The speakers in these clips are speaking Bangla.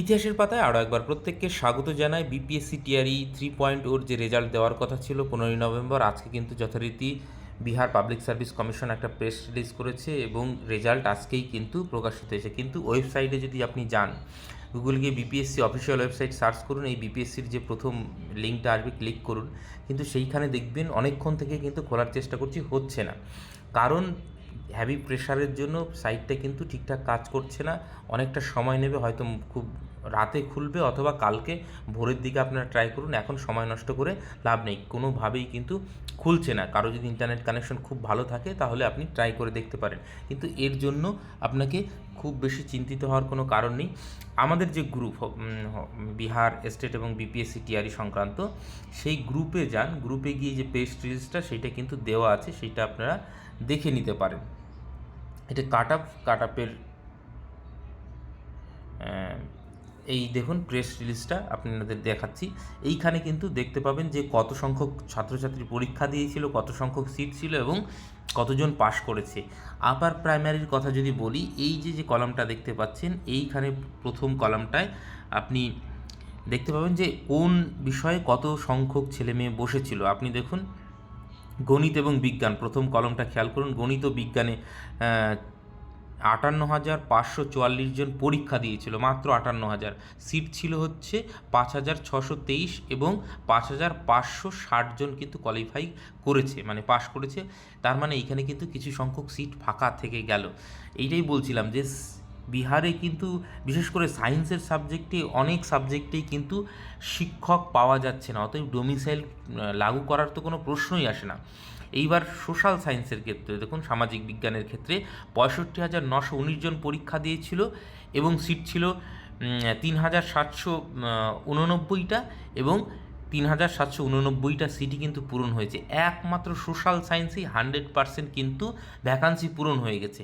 ইতিহাসের পাতায় আরও একবার প্রত্যেককে স্বাগত জানায় বিপিএসসি টিআরই থ্রি পয়েন্ট ওর যে রেজাল্ট দেওয়ার কথা ছিল পনেরোই নভেম্বর, আজকে কিন্তু যথারীতি বিহার পাবলিক সার্ভিস কমিশন একটা প্রেস রিলিজ করেছে এবং রেজাল্ট আজকেই কিন্তু প্রকাশিত হয়েছে। কিন্তু ওয়েবসাইটে যদি আপনি যান, গুগল গিয়ে বিপিএসসি অফিসিয়াল ওয়েবসাইট সার্চ করুন, এই বিপিএসসির যে প্রথম লিঙ্কটা আসবে ক্লিক করুন। কিন্তু সেইখানে দেখবেন অনেকক্ষণ থেকে কিন্তু খোলার চেষ্টা করছি, হচ্ছে না। কারণ হ্যাভি প্রেশারের জন্য সাইটটা কিন্তু ঠিকঠাক কাজ করছে না। অনেকটা সময় নেবে হয়তো খুব রাতে খুলবে অথবা কালকে ভোরের দিকে আপনারা ট্রাই করুন। এখন সময় নষ্ট করে লাভ নেই। কোনোভাবেই কিন্তু খুলছে না। কারও যদি ইন্টারনেট কানেকশন খুব ভালো থাকে, তাহলে আপনি ট্রাই করে দেখতে পারেন। কিন্তু এর জন্য আপনাকে খুব বেশি চিন্তিত হওয়ার কোনো কারণ নেই। আমাদের যে গ্রুপ বিহার স্টেট এবং বিপিএসসি টিআরই সংক্রান্ত, সেই গ্রুপে যান। গ্রুপে গিয়ে যে পেস্ট রিলিজটা সেটা কিন্তু দেওয়া আছে। সেটা আপনারা দেখে নিতে পারেন। এটা কাট আপ, কাট আপের এই দেখুন প্রেস রিলিজটা আপনাদের দেখাচ্ছি। এইখানে কিন্তু দেখতে পাবেন যে কত সংখ্যক ছাত্রছাত্রী পরীক্ষা দিয়েছিল, কত সংখ্যক সিট ছিল এবং কতজন পাশ করেছে। আপার প্রাইমারির কথা যদি বলি, এই যে যে কলামটা দেখতে পাচ্ছেন, এইখানে প্রথম কলামটায় আপনি দেখতে পাবেন যে কোন বিষয়ে কত সংখ্যক ছেলে মেয়ে বসেছিল। আপনি দেখুন গণিত এবং বিজ্ঞান, প্রথম কলমটা খেয়াল করুন, গণিত ও বিজ্ঞানে আটান্ন হাজার পাঁচশো চুয়াল্লিশ জন পরীক্ষা দিয়েছিল, মাত্র আটান্ন হাজার সিট ছিল হচ্ছে পাঁচ হাজার ছশো তেইশ এবং পাঁচ হাজার পাঁচশো ষাট জন কিন্তু কোয়ালিফাই করেছে মানে পাশ করেছে। তার মানে এইখানে কিন্তু কিছু সংখ্যক সিট ফাঁকা থেকে গেল। এইটাই বলছিলাম যে বিহারে কিন্তু বিশেষ করে সায়েন্সের সাবজেক্টে অনেক সাবজেক্টেই কিন্তু শিক্ষক পাওয়া যাচ্ছে না, অতএব ডোমিসাইল লাগু করার তো কোনো প্রশ্নই আসে না। এইবার সোশ্যাল সায়েন্সের ক্ষেত্রে, দেখুন, সামাজিক বিজ্ঞানের ক্ষেত্রে পঁয়ষট্টি হাজার নশো উনিশ জন পরীক্ষা দিয়েছিল এবং সিট ছিল তিন হাজার সাতশো উননব্বইটা এবং তিন হাজার সাতশো উননব্বইটা সিটই কিন্তু পূরণ হয়েছে। একমাত্র সোশ্যাল সায়েন্সেই হান্ড্রেড পারসেন্ট কিন্তু ভ্যাকান্সি পূরণ হয়ে গেছে।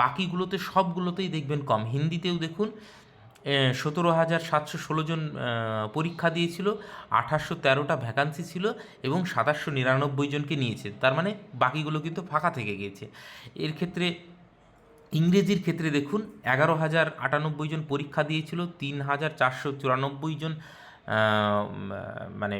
বাকিগুলোতে সবগুলোতেই দেখবেন কম। হিন্দিতেও দেখুন সতেরো হাজার সাতশো ষোলো জন পরীক্ষা দিয়েছিল আঠাশশো তেরোটা ভ্যাকান্সি ছিল এবং সাতাশশো নিরানব্বই জনকে নিয়েছে। তার মানে বাকিগুলো কিন্তু ফাঁকা থেকে গিয়েছে। এর ক্ষেত্রে, ইংরেজির ক্ষেত্রে দেখুন, এগারো হাজার আটানব্বই জন পরীক্ষা দিয়েছিল, তিন হাজার চারশো চুরানব্বই জন মানে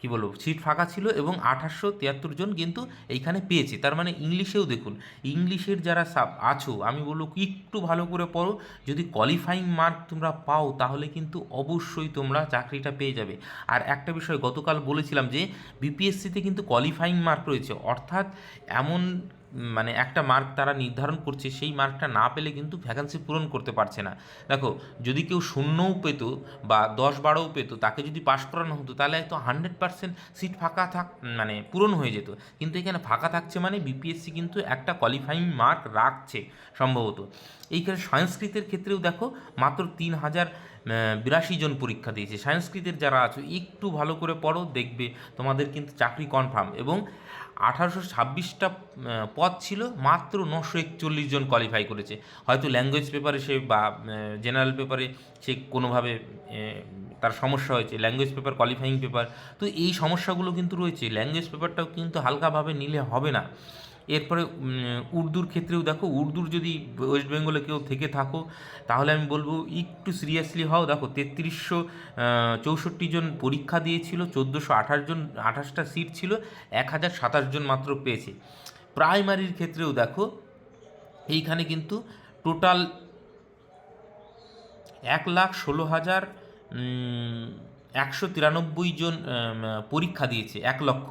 কি বলব, সিট ফাঁকা ছিল এবং আঠাশশো তিয়াত্তর জন কিন্তু এইখানে পেয়েছে। তার মানে ইংলিশেও দেখুন, ইংলিশের যারা সাব আছো, আমি বলব একটু ভালো করে পড়ো। যদি কোয়ালিফাইং মার্ক তোমরা পাও, তাহলে কিন্তু অবশ্যই তোমরা চাকরিটা পেয়ে যাবে। আর একটা বিষয়, গতকাল বলেছিলাম যে বিপিএসসিতে কিন্তু কোয়ালিফাইং মার্ক রয়েছে। অর্থাৎ এমন মানে একটা মার্ক তারা নির্ধারণ করছে, সেই মার্কটা না পেলে কিন্তু ভ্যাকান্সি পূরণ করতে পারছে না। দেখো, যদি কেউ শূন্যও পেত বা দশ বারোও পেতো, তাকে যদি পাশ করানো হতো, তাহলে হয়তো হান্ড্রেড পার্সেন্ট সিট ফাঁকা থাক মানে পূরণ হয়ে যেত। কিন্তু এখানে ফাঁকা থাকছে মানে বিপিএসসি কিন্তু একটা কোয়ালিফাইং মার্ক রাখছে সম্ভবত। এইখানে সংস্কৃতের ক্ষেত্রেও দেখো, মাত্র তিন হাজার বিরাশি জন পরীক্ষা দিয়েছে। সংস্কৃতের যারা আছো, একটু ভালো করে পড়ো, দেখবে তোমাদের কিন্তু চাকরি কনফার্ম এবং আঠারোশো ছাব্বিশটা পদ ছিল, মাত্র নশো একচল্লিশ জন কোয়ালিফাই করেছে। হয়তো ল্যাঙ্গুয়েজ পেপারে সে বা জেনারেল পেপারে সে কোনোভাবে তার সমস্যা হয়েছে। ল্যাঙ্গুয়েজ পেপার কোয়ালিফাইং পেপার তো এই সমস্যাগুলো কিন্তু রয়েছে। ল্যাঙ্গুয়েজ পেপারটাও কিন্তু হালকাভাবে নিলে হবে না। এরপরে উর্দুর ক্ষেত্রেও দেখো, উর্দুর যদি ওয়েস্ট বেঙ্গলে কেউ থেকে থাকো, তাহলে আমি বলব একটু সিরিয়াসলি হও। দেখো, তেত্রিশশো চৌষট্টি জন পরীক্ষা দিয়েছিল, চোদ্দোশো আঠাশ জন, আঠাশটা সিট ছিল, এক হাজার সাতাশ জন মাত্র পেয়েছে। প্রাইমারির ক্ষেত্রেও দেখো, এইখানে কিন্তু টোটাল এক লাখ ষোলো হাজার একশো তিরানব্বই জন পরীক্ষা দিয়েছে, এক লক্ষ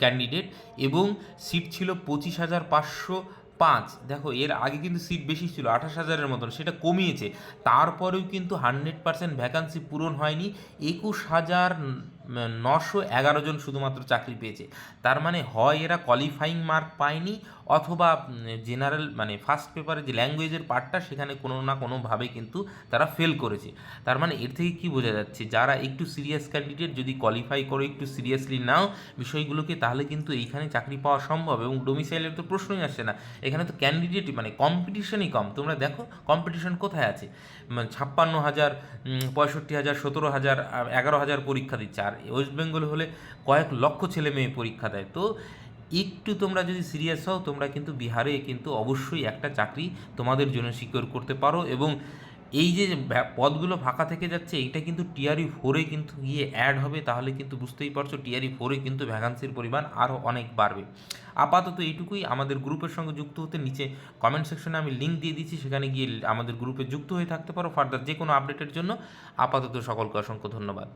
ক্যান্ডিডেট এবং সিট ছিল পঁচিশ হাজার পাঁচশো পাঁচ। দেখো, এর আগে কিন্তু সিট বেশি ছিল, আঠাশ হাজারের মতন, সেটা কমিয়েছে। তারপরেও কিন্তু হান্ড্রেড পার্সেন্ট ভ্যাকান্সি পূরণ হয়নি, একুশ হাজার নশো এগারো জন শুধুমাত্র চাকরি পেয়েছে। তার মানে হয় এরা কোয়ালিফাইং মার্ক পায়নি অথবা জেনারেল মানে ফার্স্ট পেপারে যে ল্যাঙ্গুয়েজের পার্টটা সেখানে কোনো না কোনোভাবে কিন্তু তারা ফেল করেছে। তার মানে এর থেকে কি বোঝা যাচ্ছে, যারা একটু সিরিয়াস ক্যান্ডিডেট যদি কোয়ালিফাই করে একটু সিরিয়াসলি নাও বিষয়গুলোকে, তাহলে কিন্তু এইখানে চাকরি পাওয়া সম্ভব এবং ডোমিসাইলের তো প্রশ্নই আসছে না। এখানে তো ক্যান্ডিডেটই মানে কম্পিটিশনই কম। তোমরা দেখো কম্পিটিশন কোথায় আছে? ছাপ্পান্ন হাজার পঁয়ষট্টি হাজার, সতেরো হাজার এগারো হাজার পরীক্ষা দিচ্ছে। আর ওয়েস্ট বেঙ্গল হলে কয়েক লক্ষ ছেলে মেয়ে পরীক্ষা দেয়। তো একটু তোমরা যদি সিরিয়াস হও, তোমরা কিন্তু বিহারে কিন্তু অবশ্যই একটা চাকরি তোমাদের জন্য সিকিওর করতে পারো এবং এই যে পদগুলো ফাঁকা থেকে যাচ্ছে, এইটা কিন্তু টিআরই ফোরে কিন্তু গিয়ে অ্যাড হবে, তাহলে কিন্তু বুঝতেই পারছ টিআরই ফোরে কিন্তু ভ্যাকান্সির পরিমাণ আরও অনেক বাড়বে। আপাতত এইটুকুই, আমাদের গ্রুপের সঙ্গে যুক্ত হতে নিচে কমেন্ট সেকশনে আমি লিঙ্ক দিয়ে দিচ্ছি, সেখানে গিয়ে আমাদের গ্রুপে যুক্ত হয়ে থাকতে পারো ফার্দার যে কোনো আপডেটের জন্য। আপাতত সকলকে অসংখ্য ধন্যবাদ।